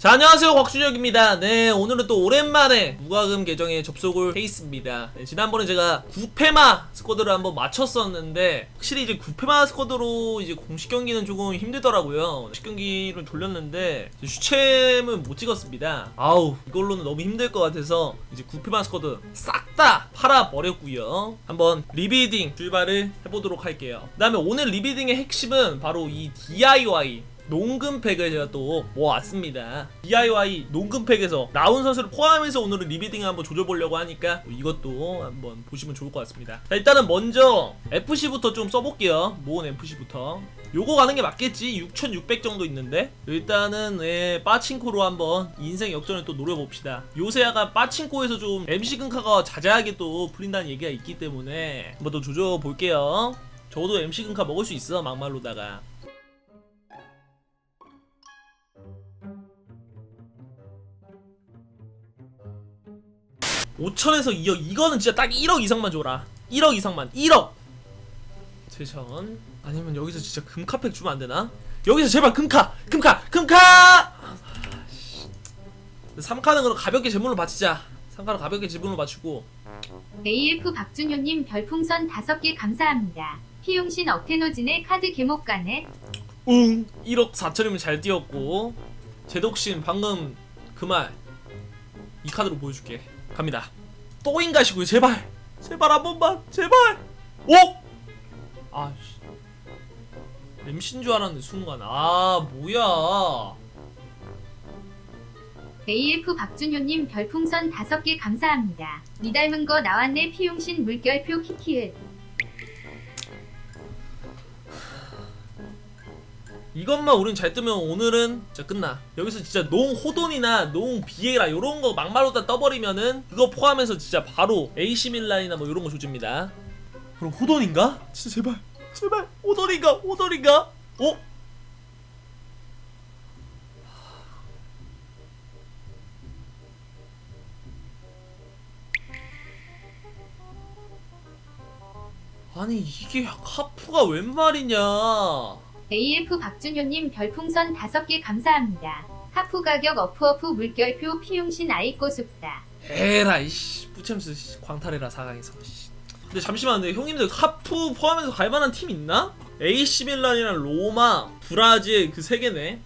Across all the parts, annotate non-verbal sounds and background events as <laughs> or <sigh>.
자 안녕하세요. 곽준혁입니다. 네 오늘은 또 오랜만에 무과금 계정에 접속을 해 있습니다. 네, 지난번에 제가 9페마 스쿼드를 한번 맞췄었는데 확실히 이제 9페마 스쿼드로 이제 공식 경기는 조금 힘들더라고요. 공식 경기를 돌렸는데 슈챔을 못 찍었습니다. 아우 이걸로는 너무 힘들 것 같아서 이제 9페마 스쿼드 싹 다 팔아버렸고요. 한번 리비딩 출발을 해보도록 할게요. 그 다음에 오늘 리비딩의 핵심은 바로 이 DIY 농금팩을 제가 또 모았습니다. DIY 농금팩에서 나온 선수를 포함해서 오늘은 리비딩을 한번 조져보려고 하니까 이것도 한번 보시면 좋을 것 같습니다. 자, 일단은 먼저 FC부터 좀 써볼게요. 모은 FC부터. 요거 가는 게 맞겠지? 6600 정도 있는데 일단은 예, 빠친코로 한번 인생 역전을 또 노려봅시다 요새 약간 빠친코에서 좀 MC 금카가 자자하게 또 풀린다는 얘기가 있기 때문에 한번 더 조져볼게요 저도 MC 금카 먹을 수 있어 막말로다가 5천에서 2억. 이거는 진짜 딱 1억 이상만 줘라. 1억 이상만. 1억. 최천 아니면 여기서 진짜 금카팩 주면 안 되나? 여기서 제발 금카. 금카. 금카! 3카는 그럼 가볍게 제물로 바치자. 3카는 가볍게 제물로 바치고. AF 박준효님 별풍선 5개 감사합니다. 피용신 억테노진의 카드 개목 가네. 응. 1억 4천이면 잘 뛰었고. 제독신 방금 그 말 이 카드로 보여줄게 갑니다 또 인가시고요 제발 제발 한 번만 제발 오! 아씨 MC인 줄 알았는데 순간 아 뭐야 AF 박준효님 별풍선 5개 감사합니다. 니 닮은 거 나왔네 피용신 물결표 키키을. 이것만 우린 잘 뜨면 오늘은 진짜 끝나 여기서 진짜 농 호돈이나 농 비에라 요런 거 막말로 다 떠버리면은 그거 포함해서 진짜 바로 AC 밀란이나 뭐 요런 거 조집니다 그럼 호돈인가? 진짜 제발 제발 호돈인가 호돈인가? 어? 아니 이게 하프가 웬 말이냐 AF 박준효님 별풍선 5개 감사합니다. 하프 가격 어프어프 물결표 피용신 아이꼬 숲다. 에라 이 씨 뿌챔스 씨, 광탈해라 4강에서 씨. 근데 잠시만 근데 형님들 하프 포함해서 갈만한 팀 있나? AC 밀란이랑 로마, 브라질 그 세 개네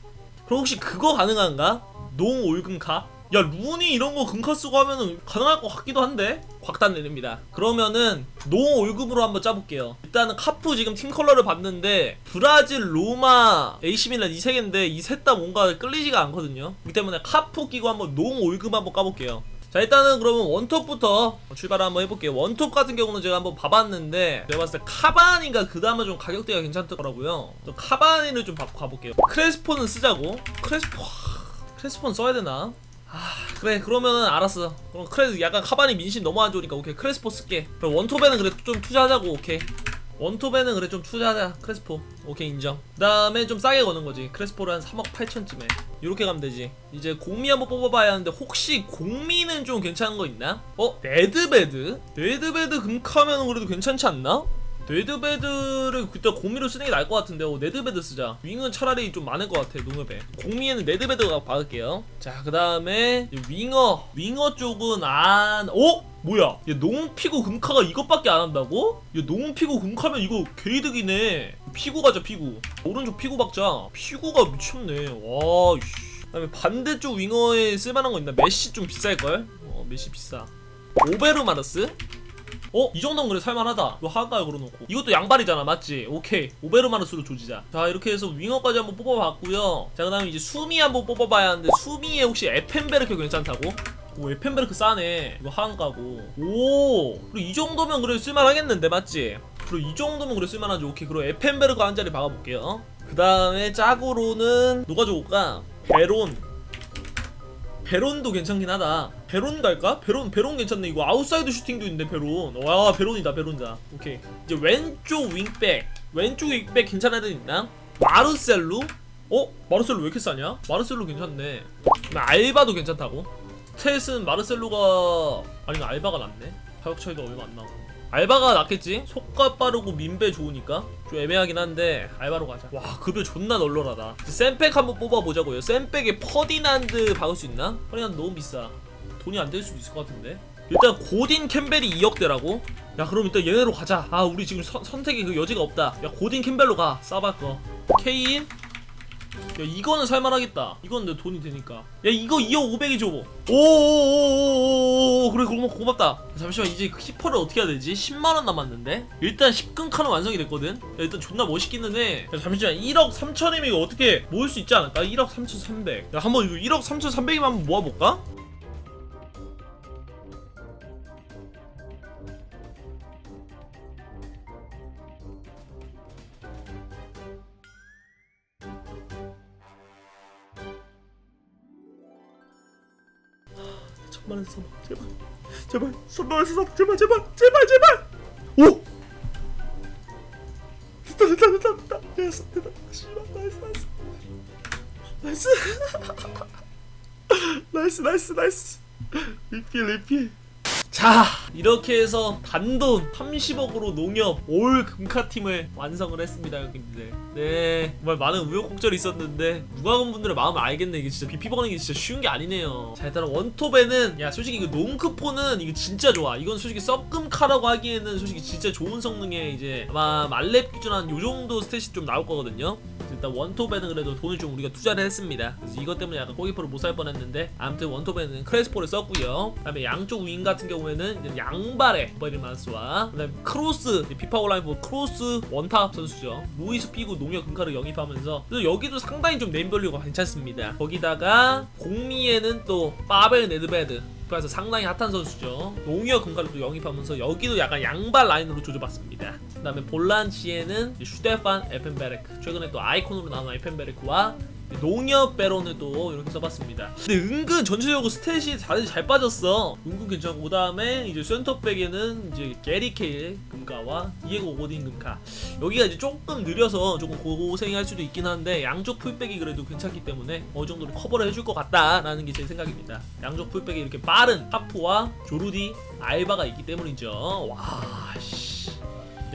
그럼 혹시 그거 가능한가? 농 올금카? 야 루니 이런 거 금카 쓰고 하면은 가능할 것 같기도 한데? 곽단 내립니다. 그러면은 농 올금으로 한번 짜볼게요. 일단은 카프 지금 팀 컬러를 봤는데 브라질, 로마, AC 밀란 이 세 개인데 이 셋 다 뭔가 끌리지가 않거든요. 그렇기 때문에 카프 끼고 한번 농 올금 한번 까볼게요. 자 일단은 그러면 원톱부터 출발을 한번 해볼게요. 원톱 같은 경우는 제가 한번 봐봤는데 내가 봤을 때 카바니가 그 다음에 좀 가격대가 괜찮더라고요. 또 카바니를 좀 봐- 가볼게요. 크레스포는 쓰자고. 크레스포 하, 크레스포는 써야 되나? 아 그래 그러면은 알았어 그럼 크레스 약간 카바니 민심 너무 안 좋으니까 오케이 크레스포 쓸게 그럼 원톱에는 그래 좀 투자하자고 오케이 원톱에는 그래 좀 투자하자 크레스포 오케이 인정 그 다음에 좀 싸게 거는 거지 크레스포를 한 3억 8천쯤에 이렇게 가면 되지 이제 공미 한번 뽑아봐야 하는데 혹시 공미는 좀 괜찮은 거 있나? 어? 레드베드? 레드베드 금카면 그래도 괜찮지 않나? 레드베드를 그때 공미로 쓰는 게 나을 것 같은데 어, 레드베드 쓰자 윙은 차라리 좀 많을 것 같아 농협에 공미에는 레드베드가 박을게요 자 그 다음에 윙어 윙어 쪽은 안 어? 뭐야 얘 농 피고 금카가 이것밖에 안 한다고? 얘 농 피고 금카면 이거 개이득이네 피구 가자 피구 오른쪽 피구 박자 피구가 미쳤네 와 씨. 그다음에 반대쪽 윙어에 쓸만한 거 있나? 메시 좀 비쌀걸? 어 메시 비싸 오베르마르스? 어? 이 정도면 그래 살만하다 이거 하가에 걸어놓고 이것도 양발이잖아 맞지? 오케이 오베르마르스로 조지자 자 이렇게 해서 윙어까지 한번 뽑아봤고요 자그 다음에 이제 수미 한번 뽑아봐야 하는데 수미에 혹시 에펜베르크 괜찮다고? 오 에펜베르크 싸네 이거 하한가고 오 그리고 이 정도면 그래 쓸만하겠는데 맞지? 그리고 이 정도면 그래 쓸만하죠 오케이 그리고 에펜베르크 한 자리 박아볼게요 그 다음에 짝으로는 누가 좋을까? 베론 베론도 괜찮긴 하다. 베론 갈까? 베론 베론 괜찮네. 이거 아웃사이드 슈팅도 있는데 베론. 와 베론이다 베론이다. 오케이. 이제 왼쪽 윙백. 왼쪽 윙백 괜찮은 애들 있나? 마르셀루? 어? 마르셀루 왜 이렇게 싸냐? 마르셀루 괜찮네. 알바도 괜찮다고? 스탯은 마르셀루가 아니 알바가 낫네. 가격 차이도 얼마 안 나고. 알바가 낫겠지? 속가 빠르고 민배 좋으니까 좀 애매하긴 한데 알바로 가자 와 급여 존나 널널하다 쌤백 한번 뽑아보자고요 쌤백에 퍼디난드 박을 수 있나? 퍼디난드 너무 비싸 돈이 안 될 수도 있을 것 같은데. 일단 고딘 캠벨이 2억대라고? 야 그럼 일단 얘네로 가자. 아 우리 지금 선, 선택의 그 여지가 없다. 야 고딘 캠벨로 가. 거 케인. 야 이거는 살만하겠다. 이건 내 돈이 되니까. 야 이거 2억 500이 줘 오오오오오오 그래 고마, 고맙다. 잠시만 이제 그 히퍼를 어떻게 해야 되지? 10만원 남았는데? 일단 10금 칸은 완성이 됐거든. 야, 일단 존나 멋있기는 해. 야, 잠시만 1억 3천이면 이거 어떻게 모을 수 있지 않을까? 1억 3,300야 한번 이거 1억 3,300이면 한번 모아볼까? 써봐 제발 제발 원 써봐 제발 제발 제발 제발! 오! 됐다 됐다 됐다 됐다. 됐어 됐다. 씨발 나이스 나이스. 나이스. <laughs> 나이스 나이스 나이스. 리필 리필. 자 이렇게 해서 단돈 30억으로 농협 올 금카팀을 완성을 했습니다 형님들. 네 정말 많은 우여곡절이 있었는데 본 분들의 마음을 알겠네. 이게 진짜 BP 버는 게 진짜 쉬운 게 아니네요. 자 일단 원톱에는 야 솔직히 이거 농크포는 이거 진짜 좋아. 이건 솔직히 썩금카라고 하기에는 솔직히 진짜 좋은 성능의 이제 아마 말렙 기준 한 요정도 스탯이 좀 나올 거거든요. 일단 원톱에는 그래도 돈을 좀 우리가 투자를 했습니다. 그래서 이것 때문에 약간 꼬기포를 못 살 뻔했는데 아무튼 원톱에는 크레스포를 썼고요. 그다음에 양쪽 윙 같은 경우에는 양발의 버리만스와 그다음에 크로스 피파 온라인 보 크로스 원탑 선수죠. 루이스 피구 농협 금카를 영입하면서 그래서 여기도 상당히 좀 네임밸류가 괜찮습니다. 거기다가 공미에는 또 파벨 네드베드 그래서 상당히 핫한 선수죠. 농협 금카를 또 영입하면서 여기도 약간 양발 라인으로 조져봤습니다. 그 다음에 볼란치에는 슈테판 에펜베르크 최근에 또 아이콘으로 나온 에펜베르크와 농협 또 이렇게 써봤습니다. 근데 은근 전체적으로 스탯이 다들 잘 빠졌어. 은근 괜찮고 그 다음에 이제 센터백에는 이제 게리 케일 금가와 이에고 오딘 금카 여기가 이제 조금 느려서 조금 고생할 수도 있긴 한데 양쪽 풀백이 그래도 괜찮기 때문에 어느 정도로 커버를 해줄 것 같다라는 게 제 생각입니다. 양쪽 풀백이 이렇게 빠른 하프와 조르디 알바가 있기 때문이죠. 와 씨.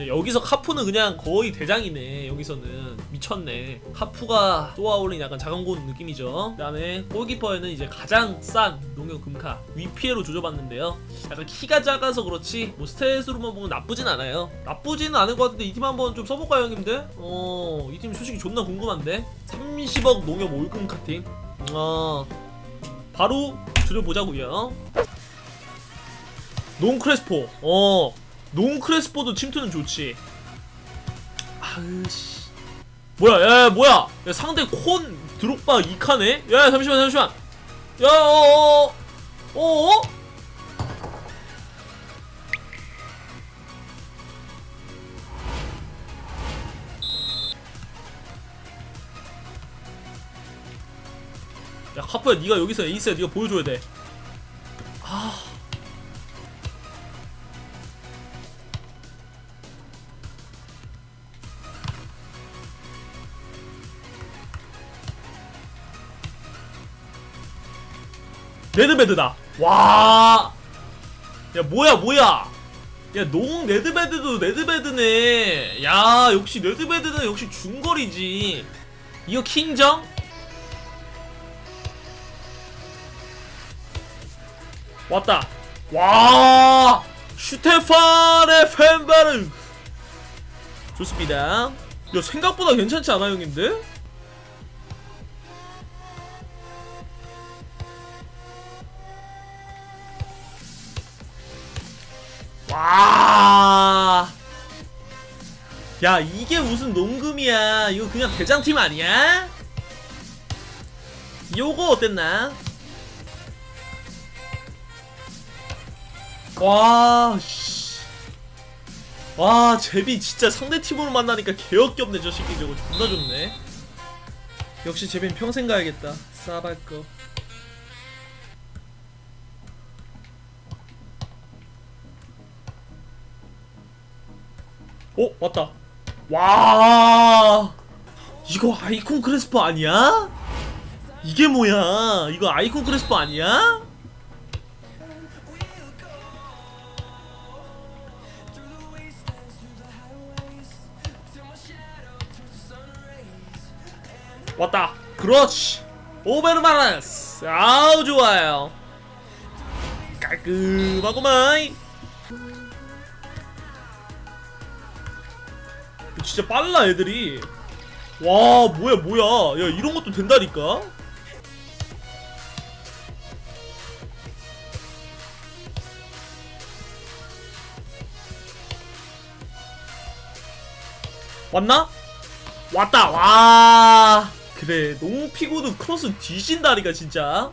여기서 카푸는 그냥 거의 대장이네. 여기서는. 미쳤네. 카푸가 쏘아올린 약간 자강고는 느낌이죠. 그 다음에 골키퍼에는 이제 가장 싼 농협 금카 위피에로 조져봤는데요. 약간 키가 작아서 그렇지 뭐 스탯으로만 보면 나쁘진 않아요. 나쁘지는 않은 것 같은데 이 팀 한번 좀 써볼까요 형님들? 어이 팀 솔직히 존나 궁금한데? 30억 농협 올금카 팀어 바로 줄여보자고요. 농크레스포. 어 농 크레스포도 침투는 좋지. 아으씨. 뭐야, 야, 야, 뭐야? 야, 상대 콘 드록바 2칸에? 야, 잠시만, 잠시만. 야, 어, 어, 어, 어? 야, 카프야, 네가 여기서 에이스야, 네가 보여줘야 돼. 아. 레드베드다. 와. 야 뭐야 뭐야. 야 농 레드베드도 레드베드네. 야 역시 레드베드는 역시 중거리지. 이거 킹정? 왔다. 와. 슈테판의 팬바르. 좋습니다. 야 생각보다 괜찮지 않아 형님들? 야, 이게 무슨 농금이야. 이거 그냥 대장팀 아니야? 요거 어땠나? 와, 씨. 와, 제비 진짜 상대 팀으로 만나니까 개역겹네, 저 새끼 저거 존나 좋네. 역시 제비는 평생 가야겠다. 싸발 거. 어 왔다 와. 이거 아이콘 크레스퍼 아니야? 이게 뭐야? 이거 아이콘 크레스퍼 아니야? 왔다. 그렇지. 오베르마란스. 아우 좋아요. 깔끔하고만 진짜 빨라 애들이. 와 뭐야 뭐야. 야 이런 것도 된다니까? 왔나? 왔다. 와. 그래 농 피고도 크로스 뒤진다니까 진짜.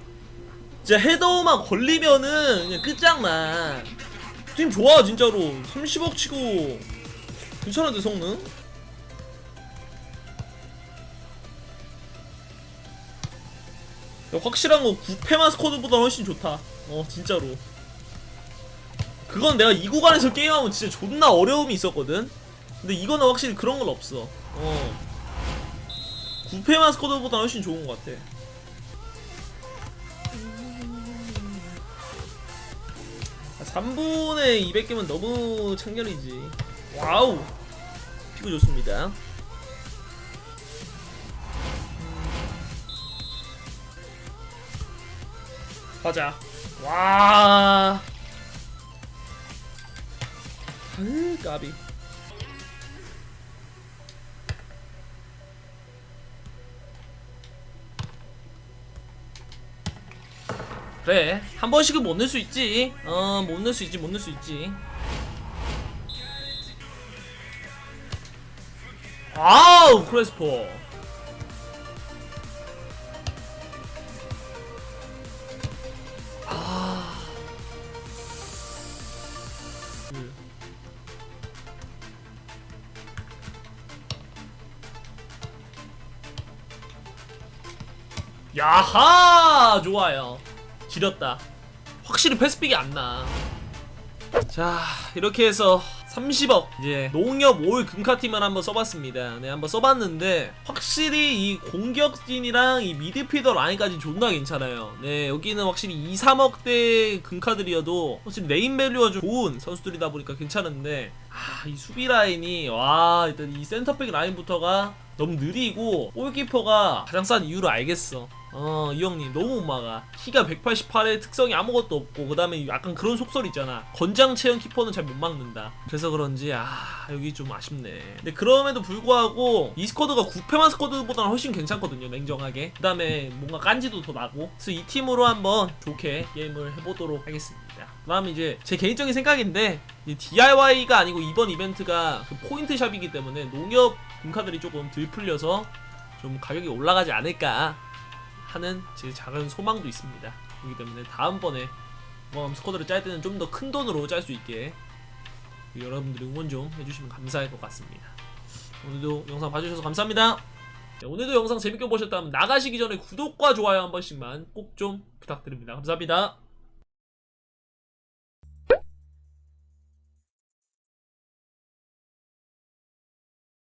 진짜 헤더만 걸리면은 그냥 끝장나 팀 좋아 진짜로. 30억 치고. 괜찮은데 성능? 확실한 건 9패만 스쿼드보다 훨씬 좋다. 어 진짜로. 그건 내가 이 구간에서 게임하면 진짜 존나 어려움이 있었거든? 근데 이거는 확실히 그런 건 없어. 어. 9패만 스쿼드보다 훨씬 좋은 것 같아. 아, 3분의 200개면 너무 창렬이지. 와우! 피부 좋습니다 가자. 와. 으 까비. 그래 한 번씩은 못 넣을 수 있지. 어못 넣을 수 있지 못 넣을 수 있지. 아우 크레스포 야하! 좋아요. 지렸다. 확실히 패스픽이 안나. 자 이렇게 해서 30억. 이제 농협 올 금카팀을 한번 써봤습니다. 네 한번 써봤는데 확실히 이 공격진이랑 이 미드필더 라인까지 존나 괜찮아요. 네 여기는 확실히 2, 3억대 금카들이어도 확실히 네임밸류가 좀 좋은 선수들이다 보니까 괜찮은데 아 이 수비 라인이 와 일단 이 센터백 라인부터가 너무 느리고 골키퍼가 가장 싼 이유를 알겠어 어, 이 형님 너무 못 막아. 키가 188에 특성이 아무것도 없고 그다음에 약간 그런 속설 있잖아. 건장 체형 키퍼는 잘 못 막는다. 그래서 그런지 아 여기 좀 아쉽네. 근데 그럼에도 불구하고 이 스쿼드가 9패만 스쿼드보다는 훨씬 괜찮거든요. 냉정하게. 그다음에 뭔가 깐지도 더 나고. 그래서 이 팀으로 한번 좋게 게임을 해 보도록 하겠습니다. 그다음 이제 제 개인적인 생각인데 이 DIY가 아니고 이번 이벤트가 그 포인트 샵이기 때문에 농협 금카들이 조금 덜 풀려서 좀 가격이 올라가지 않을까 하는 제 작은 소망도 있습니다. 그렇기 때문에 다음번에 뭐 스쿼드를 짤 때는 좀 더 큰 돈으로 짤 수 있게 여러분들이 응원 좀 해주시면 감사할 것 같습니다. 오늘도 영상 봐주셔서 감사합니다. 네, 오늘도 영상 재밌게 보셨다면 나가시기 전에 구독과 좋아요 한 번씩만 꼭 좀 부탁드립니다. 감사합니다.